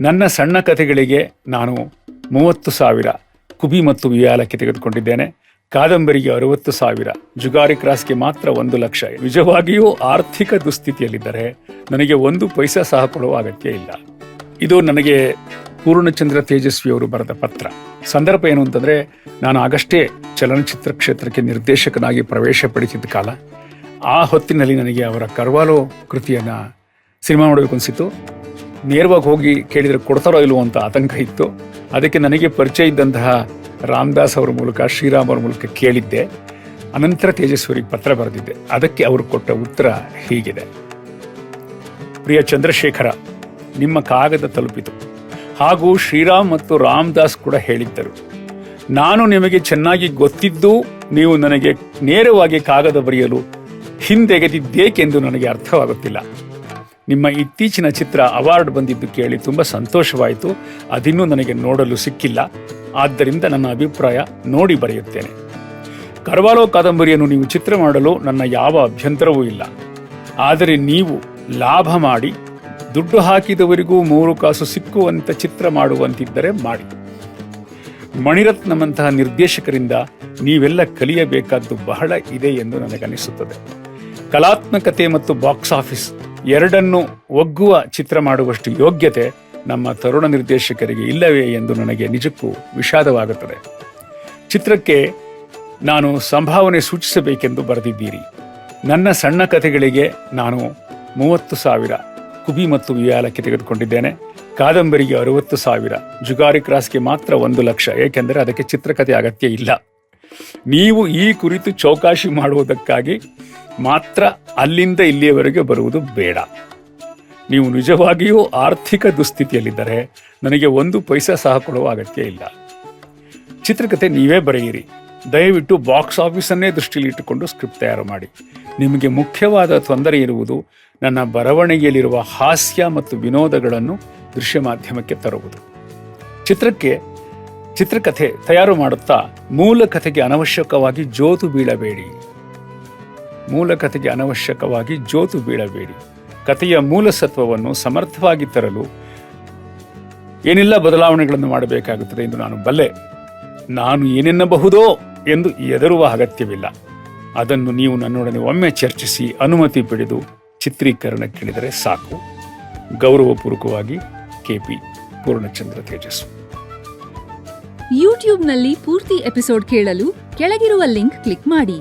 ನನ್ನ ಸಣ್ಣ ಕಥೆಗಳಿಗೆ ನಾನು ಮೂವತ್ತು ಸಾವಿರ ಕುಬಿ ಮತ್ತು ವಿಯಾಲಕ್ಕೆ ತೆಗೆದುಕೊಂಡಿದ್ದೇನೆ. ಕಾದಂಬರಿಗೆ ಅರವತ್ತು ಸಾವಿರ. ಜುಗಾರಿ ಕ್ರಾಸ್ಗೆ ಮಾತ್ರ ಒಂದು ಲಕ್ಷ. ನಿಜವಾಗಿಯೂ ಆರ್ಥಿಕ ದುಸ್ಥಿತಿಯಲ್ಲಿದ್ದರೆ ನನಗೆ ಒಂದು ಪೈಸಾ ಸಹ ಕೊಡುವ ಅಗತ್ಯ ಇಲ್ಲ. ಇದು ನನಗೆ ಪೂರ್ಣಚಂದ್ರ ತೇಜಸ್ವಿ ಅವರು ಬರೆದ ಪತ್ರ. ಸಂದರ್ಭ ಏನು ಅಂತಂದರೆ, ನಾನು ಆಗಷ್ಟೇ ಚಲನಚಿತ್ರ ಕ್ಷೇತ್ರಕ್ಕೆ ನಿರ್ದೇಶಕನಾಗಿ ಪ್ರವೇಶ ಪಡಿಸಿದ ಕಾಲ. ಆ ಹೊತ್ತಿನಲ್ಲಿ ನನಗೆ ಅವರ ಕರ್ವಾಲೋ ಕೃತಿಯನ್ನು ಸಿನಿಮಾ ಮಾಡಬೇಕು ಅನಿಸಿತು ನೇರವಾಗಿ ಹೋಗಿ ಕೇಳಿದರೆ ಕೊಡ್ತಾರೋ ಇಲ್ವೋ ಅಂತ ಆತಂಕ ಇತ್ತು. ಅದಕ್ಕೆ ನನಗೆ ಪರಿಚಯ ಇದ್ದಂತಹ ರಾಮದಾಸ್ ಅವರ ಮೂಲಕ, ಶ್ರೀರಾಮ್ ಅವರ ಮೂಲಕ ಕೇಳಿದ್ದೆ. ಅನಂತರ ತೇಜಸ್ವರಿಗೆ ಪತ್ರ ಬರೆದಿದ್ದೆ. ಅದಕ್ಕೆ ಅವರು ಕೊಟ್ಟ ಉತ್ತರ ಹೀಗಿದೆ. ಪ್ರಿಯ ಚಂದ್ರಶೇಖರ, ನಿಮ್ಮ ಕಾಗದ ತಲುಪಿತು. ಹಾಗೂ ಶ್ರೀರಾಮ್ ಮತ್ತು ರಾಮದಾಸ್ ಕೂಡ ಹೇಳಿದ್ದರು. ನಾನು ನಿಮಗೆ ಚೆನ್ನಾಗಿ ಗೊತ್ತಿದ್ದು, ನೀವು ನನಗೆ ನೇರವಾಗಿ ಕಾಗದ ಬರೆಯಲು ಹಿಂದೆಗೆದಿದ್ದೇಕೆಂದು ನನಗೆ ಅರ್ಥವಾಗುತ್ತಿಲ್ಲ. ನಿಮ್ಮ ಇತ್ತೀಚಿನ ಚಿತ್ರ ಅವಾರ್ಡ್ ಬಂದಿದ್ದು ಕೇಳಿ ತುಂಬ ಸಂತೋಷವಾಯಿತು. ಅದಿನ್ನೂ ನನಗೆ ನೋಡಲು ಸಿಕ್ಕಿಲ್ಲ. ಆದ್ದರಿಂದ ನನ್ನ ಅಭಿಪ್ರಾಯ ನೋಡಿ ಬರೆಯುತ್ತೇನೆ. ಕರ್ವಾಲೋ ಕಾದಂಬರಿಯನ್ನು ನೀವು ಚಿತ್ರ ಮಾಡಲು ನನ್ನ ಯಾವ ಅಭ್ಯಂತರವೂ ಇಲ್ಲ. ಆದರೆ ನೀವು ಲಾಭ ಮಾಡಿ, ದುಡ್ಡು ಹಾಕಿದವರಿಗೂ ಮೂರು ಕಾಸು ಸಿಕ್ಕುವಂತ ಚಿತ್ರ ಮಾಡುವಂತಿದ್ದರೆ ಮಾಡಿ. ಮಣಿರತ್ನಮಂತಹ ನಿರ್ದೇಶಕರಿಂದ ನೀವೆಲ್ಲ ಕಲಿಯಬೇಕಾದ್ದು ಬಹಳ ಇದೆ ಎಂದು ನನಗನಿಸುತ್ತದೆ. ಕಲಾತ್ಮಕತೆ ಮತ್ತು ಬಾಕ್ಸ್ ಆಫೀಸ್ ಎರಡನ್ನು ಒಗ್ಗುವ ಚಿತ್ರ ಮಾಡುವಷ್ಟು ಯೋಗ್ಯತೆ ನಮ್ಮ ತರುಣ ನಿರ್ದೇಶಕರಿಗೆ ಇಲ್ಲವೇ ಎಂದು ನನಗೆ ನಿಜಕ್ಕೂ ವಿಷಾದವಾಗುತ್ತದೆ. ಚಿತ್ರಕ್ಕೆ ನಾನು ಸಂಭಾವನೆ ಸೂಚಿಸಬೇಕೆಂದು ಬರೆದಿದ್ದೀರಿ. ನನ್ನ ಸಣ್ಣ ಕಥೆಗಳಿಗೆ ನಾನು ಮೂವತ್ತು ಸಾವಿರ ಕುಬಿ ಮತ್ತು ವಿಯಾಲಕ್ಕೆ ತೆಗೆದುಕೊಂಡಿದ್ದೇನೆ. ಕಾದಂಬರಿಗೆ ಅರುವತ್ತು ಸಾವಿರ. ಜುಗಾರಿ ಕ್ರಾಸ್ಗೆ ಮಾತ್ರ ಒಂದು ಲಕ್ಷ, ಏಕೆಂದರೆ ಅದಕ್ಕೆ ಚಿತ್ರಕಥೆ ಅಗತ್ಯ ಇಲ್ಲ. ನೀವು ಈ ಕುರಿತು ಚೌಕಾಶಿ ಮಾಡುವುದಕ್ಕಾಗಿ ಮಾತ್ರ ಅಲ್ಲಿಂದ ಇಲ್ಲಿಯವರೆಗೆ ಬರುವುದು ಬೇಡ. ನೀವು ನಿಜವಾಗಿಯೂ ಆರ್ಥಿಕ ದುಸ್ಥಿತಿಯಲ್ಲಿದ್ದರೆ ನನಗೆ ಒಂದು ಪೈಸಾ ಸಹ ಕೊಡುವ ಅಗತ್ಯ ಇಲ್ಲ. ಚಿತ್ರಕಥೆ ನೀವೇ ಬರೆಯಿರಿ. ದಯವಿಟ್ಟು ಬಾಕ್ಸ್ ಆಫೀಸನ್ನೇ ದೃಷ್ಟಿಯಲ್ಲಿ ಇಟ್ಟುಕೊಂಡು ಸ್ಕ್ರಿಪ್ಟ್ ತಯಾರು ಮಾಡಿ. ನಿಮಗೆ ಮುಖ್ಯವಾದ ತೊಂದರೆ ಇರುವುದು ನನ್ನ ಬರವಣಿಗೆಯಲ್ಲಿರುವ ಹಾಸ್ಯ ಮತ್ತು ವಿನೋದಗಳನ್ನು ದೃಶ್ಯ ಮಾಧ್ಯಮಕ್ಕೆ ತರುವುದು. ಚಿತ್ರಕ್ಕೆ ಚಿತ್ರಕಥೆ ತಯಾರು ಮಾಡುತ್ತಾ ಮೂಲ ಕಥೆಗೆ ಅನವಶ್ಯಕವಾಗಿ ಜೋತು ಬೀಳಬೇಡಿ. ಮೂಲ ಕಥೆಗೆ ಅನವಶ್ಯಕವಾಗಿ ಜೋತು ಬೀಳಬೇಡಿ. ಕಥೆಯ ಮೂಲ ಸತ್ವವನ್ನು ಸಮರ್ಥವಾಗಿ ತರಲು ಏನೆಲ್ಲ ಬದಲಾವಣೆಗಳನ್ನು ಮಾಡಬೇಕಾಗುತ್ತದೆ ಎಂದು ನಾನು ಬಲ್ಲೆ. ನಾನು ಏನೆನ್ನಬಹುದೋ ಎಂದು ಎದರುವ ಅಗತ್ಯವಿಲ್ಲ. ಅದನ್ನು ನೀವು ನನ್ನೊಡನೆ ಒಮ್ಮೆ ಚರ್ಚಿಸಿ ಅನುಮತಿ ಪಡೆದು ಚಿತ್ರೀಕರಣಕ್ಕಿಳಿದರೆ ಸಾಕು. ಗೌರವಪೂರ್ವಕವಾಗಿ ಕೆಪಿ ಪೂರ್ಣಚಂದ್ರ ತೇಜಸ್ವಿ ಯೂಟ್ಯೂಬ್ನಲ್ಲಿ ಪೂರ್ತಿ ಎಪಿಸೋಡ್ ಕೇಳಲು ಕೆಳಗಿರುವ ಲಿಂಕ್ ಕ್ಲಿಕ್ ಮಾಡಿ.